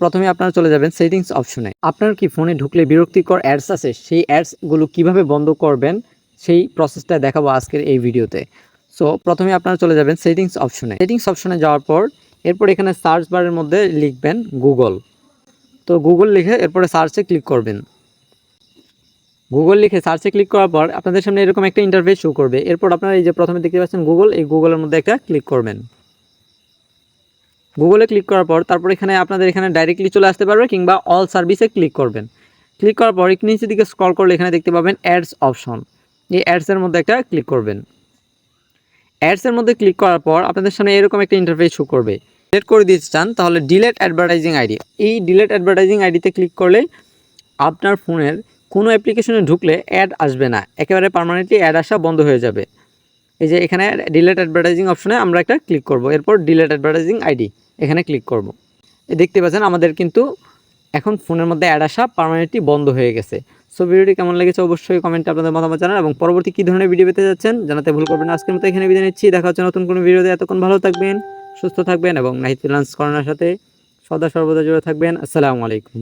প্রথমে আপনারা চলে যাবেন সেটিংস অপশনে আপনার কি ফোনে ঢুকলে বিরক্তিকর অ্যাডস আছে? সেই অ্যাডসগুলো কীভাবে বন্ধ করবেন? সেই প্রসেসটা দেখাবো আজকের এই ভিডিওতে। সো প্রথমে আপনারা চলে যাবেন সেটিংস অপশনে সেটিংস অপশনে যাওয়ার পর, এরপর এখানে সার্চ বারের মধ্যে লিখবেন গুগল তো গুগল লিখে এরপরে সার্চে ক্লিক করবেন। গুগল লিখে সার্চে ক্লিক করার পর, আপনাদের সামনে এরকম একটা ইন্টারফেস শো করবে। এরপর আপনারা এই যে প্রথমে দেখতে পাচ্ছেন গুগল এই গুগলের মধ্যে একটা ক্লিক করবেন। গুগলে ক্লিক করার পর তারপর এখানে আপনাদের এখানে ডাইরেক্টলি চলে আসতে পারবে কিংবা অল সার্ভিসে ক্লিক করবেন। ক্লিক করার পর একটু নিচের দিকে স্ক্রল করলে এখানে দেখতে পাবেন অ্যাডস অপশন এই অ্যাডসের মধ্যে একটা ক্লিক করবেন। অ্যাডসের মধ্যে ক্লিক করার পর আপনাদের সামনে এরকম একটা ইন্টারফেস শো করবে। ডিলেট করে দিতে চান, তাহলে ডিলেট অ্যাডভার্টাইজিং আইডি এই ডিলেট অ্যাডভার্টাইজিং আইডিতে ক্লিক করলে আপনার ফোনের কোনো অ্যাপ্লিকেশনে ঢুকলে অ্যাড আসবে না। একেবারে পার্মানেন্টলি অ্যাড আসা বন্ধ হয়ে যাবে। এই যে এখানে ডিলেট অ্যাডভার্টাইজিং অপশনে আমরা একটা ক্লিক করব। এরপর ডিলেট অ্যাডভার্টাইজিং আইডি এখানে ক্লিক করব। দেখতে পাচ্ছেন আমাদের কিন্তু এখন ফোনের মধ্যে অ্যাড আসা পার্মানেন্টলি বন্ধ হয়ে গেছে। সো ভিডিওটি কেমন লেগেছে অবশ্যই কমেন্টে আপনাদের মতামত জানান এবং পরবর্তী কী ধরনের ভিডিও পেতে যাচ্ছেন জানাতে ভুল করবেন। আজকের মতো এখানে বিদায় নিচ্ছি। দেখা হচ্ছে নতুন কোনো ভিডিওতে এতক্ষণ ভালো থাকবেন, সুস্থ থাকবেন এবং নাহিদ ফ্রিলান্স করানোর সাথে সদা সর্বদা জুড়ে থাকবেন। আসসালামু আলাইকুম।